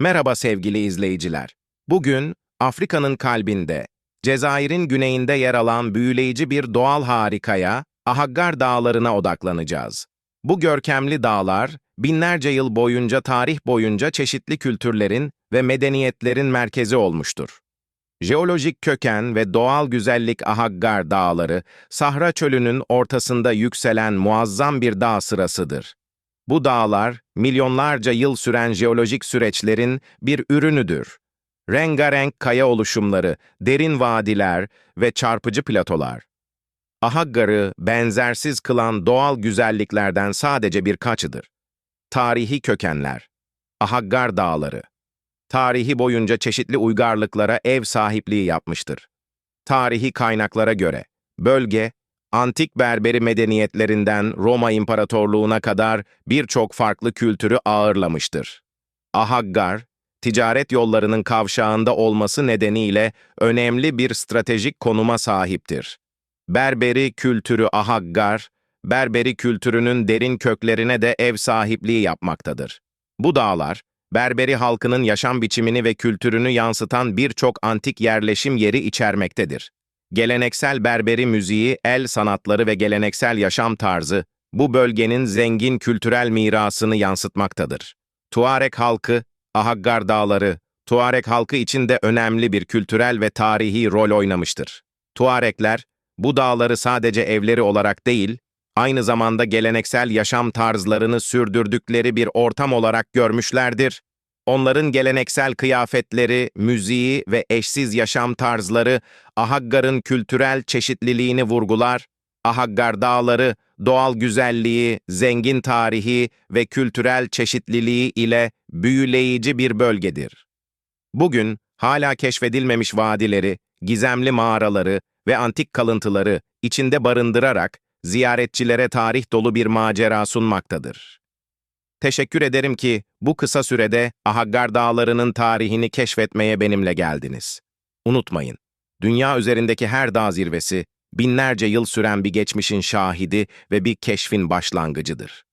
Merhaba sevgili izleyiciler. Bugün Afrika'nın kalbinde, Cezayir'in güneyinde yer alan büyüleyici bir doğal harikaya, Ahaggar Dağları'na odaklanacağız. Bu görkemli dağlar, binlerce yıl boyunca tarih boyunca çeşitli kültürlerin ve medeniyetlerin merkezi olmuştur. Jeolojik köken ve doğal güzellik Ahaggar Dağları, Sahra Çölü'nün ortasında yükselen muazzam bir dağ sırasıdır. Bu dağlar, milyonlarca yıl süren jeolojik süreçlerin bir ürünüdür. Rengarenk kaya oluşumları, derin vadiler ve çarpıcı platolar. Ahaggar'ı benzersiz kılan doğal güzelliklerden sadece birkaçıdır. Tarihi kökenler, Ahaggar Dağları, tarihi boyunca çeşitli uygarlıklara ev sahipliği yapmıştır. Tarihi kaynaklara göre, bölge, antik Berberi medeniyetlerinden Roma İmparatorluğu'na kadar birçok farklı kültürü ağırlamıştır. Ahaggar, ticaret yollarının kavşağında olması nedeniyle önemli bir stratejik konuma sahiptir. Berberi kültürü Ahaggar, Berberi kültürünün derin köklerine de ev sahipliği yapmaktadır. Bu dağlar, Berberi halkının yaşam biçimini ve kültürünü yansıtan birçok antik yerleşim yeri içermektedir. Geleneksel Berberi müziği, el sanatları ve geleneksel yaşam tarzı, bu bölgenin zengin kültürel mirasını yansıtmaktadır. Tuareg halkı, Ahaggar Dağları, Tuareg halkı için de önemli bir kültürel ve tarihi rol oynamıştır. Tuaregler, bu dağları sadece evleri olarak değil, aynı zamanda geleneksel yaşam tarzlarını sürdürdükleri bir ortam olarak görmüşlerdir. Onların geleneksel kıyafetleri, müziği ve eşsiz yaşam tarzları Ahaggar'ın kültürel çeşitliliğini vurgular. Ahaggar dağları doğal güzelliği, zengin tarihi ve kültürel çeşitliliği ile büyüleyici bir bölgedir. Bugün hala keşfedilmemiş vadileri, gizemli mağaraları ve antik kalıntıları içinde barındırarak ziyaretçilere tarih dolu bir macera sunmaktadır. Teşekkür ederim ki bu kısa sürede Ahaggar Dağları'nın tarihini keşfetmeye benimle geldiniz. Unutmayın, dünya üzerindeki her dağ zirvesi binlerce yıl süren bir geçmişin şahidi ve bir keşfin başlangıcıdır.